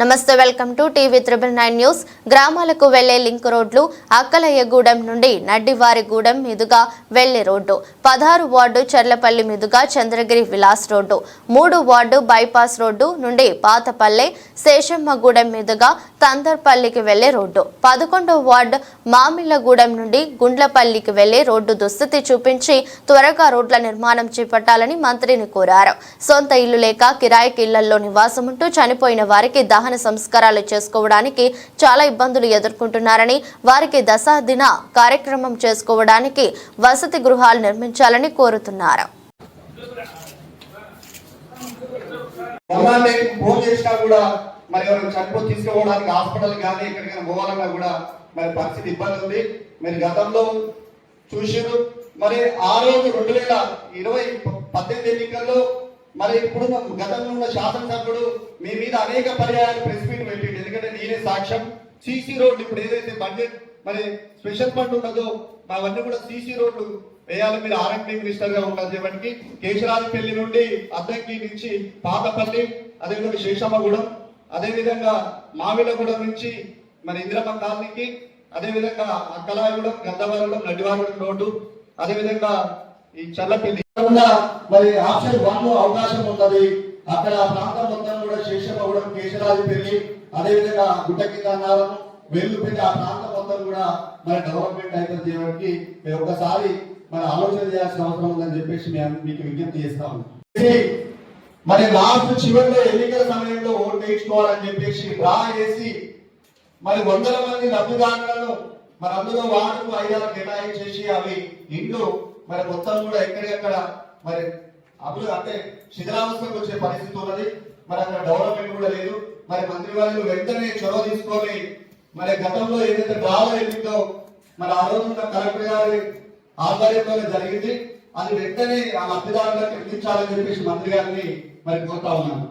నమస్తే welcome to TV triple nine news. గ్రామాలకు వెళ్ళే లింక్ రోడ్లు అక్కలయ్యగూడెం నుండి నడ్డివారిగూడెం మీదుగా వెళ్ళే రోడ్డు పదహారు వార్డు చర్లపల్లి మీదుగా చంద్రగిరి విలాస్ రోడ్డు మూడు వార్డు బైపాస్ రోడ్డు నుండి పాతపల్లె శేషమ్మగూడెం మీదుగా తందర్పల్లికి వెళ్ళే రోడ్డు పదకొండో వార్డు మామిళ్ళగూడెం నుండి గుండ్లపల్లికి వెళ్ళే రోడ్డు దుస్థితి చూపించి త్వరగా రోడ్ల నిర్మాణం చేపట్టాలని మంత్రిని కోరారు. సొంత ఇల్లు లేక కిరాయికి ఇళ్ళలో నివాసం ఉంటూ చనిపోయిన వారికి దహన సంస్కారాలు చేసుకోవడానికి చాలా ఇబ్బందులు ఎదుర్కొంటున్నారని వారికి దశాదిన కార్యక్రమం చేసుకోవడానికి వసతి గృహాలు నిర్మించాలని కోరుతున్నారు. మరి ఎవరైనా చనిపోయి హాస్పిటల్ కానీ ఎక్కడికైనా పోవాలన్నా కూడా మరి పరిస్థితి ఇబ్బంది ఉంది. మీరు గతంలో చూసిరు మరి ఆ రోజు రెండు వేల ఇరవై పద్దెనిమిది ఎన్నికల్లో మరి ఇప్పుడు గతంలో ఉన్న శాసనసభ్యుడు మీ మీద అనేక పర్యాయాలు ప్రెస్ మీట్ పెట్టిండు. ఎందుకంటే నేనే సాక్ష్యం. సీసీ రోడ్లు ఇప్పుడు ఏదైతే బడ్జెట్ మరి స్పెషల్ ఫండ్ ఉన్నదో అవన్నీ కూడా సీసీ రోడ్లు వేయాలి మీరు ఆర్ఎంపీ మినిస్టర్గా ఉన్నారు చెప్పడానికి. కేశరాజపల్లి నుండి అద్దంకి నుంచి పాతపల్లి అదేవిధంగా శేషమ్మగూడెం అదేవిధంగా మామిలగూడెం నుంచి మరి ఇందిరమ్మ కాలనీకి అదేవిధంగా అక్కలాయగూడెం గద్దవరగూడెం నడివారగూడెం రోడ్డు అదేవిధంగా ఈ చల్లపల్లి మరి ఆప్షన్ వన్లో అవకాశం ఉన్నది. అక్కడ ఆ ప్రాంతం మొత్తం కూడా శేషమ్మగూడెం అదే అదేవిధంగా గుట్ట కింద అన్నారు వెల్లుపెట్టి ఆ ప్రాంతం మొత్తం కూడా మరి డెవలప్మెంట్ అయితే చేయడానికి ఒకసారి మరి ఆలోచన చేయాల్సిన అవసరం ఉందని చెప్పేసి మేము మీకు విజ్ఞప్తి చేస్తాము మరి లాస్ట్ చివరిలో ఎన్నికల సమయంలో ఓటు వేయించుకోవాలని చెప్పేసి డ్రా చేసి మరి వందల మంది లబ్ధిదారులను మరి అందులో వార్డుకు ఐదారు కేటాయించేసి అవి ఇండ్లు మరి మొత్తం కూడా ఎక్కడికక్కడ మరి అభివృద్ధి అంటే శిథిలావస్థకు వచ్చే పరిస్థితి ఉన్నది. మరి అక్కడ డెవలప్మెంట్ కూడా లేదు. మరి మంత్రి వాళ్ళు వెంటనే చొరవ తీసుకొని మరి గతంలో ఏదైతే డ్రాలో ఎన్నికో మరి ఆ రోజు కలెక్టర్ గారి ఆధ్వర్యంలో జరిగింది. అది వెంటనే ఆ లబ్ధిదారులకు అందించాలని చెప్పేసి మంత్రి గారిని మరి కోరుతా ఉన్నాను.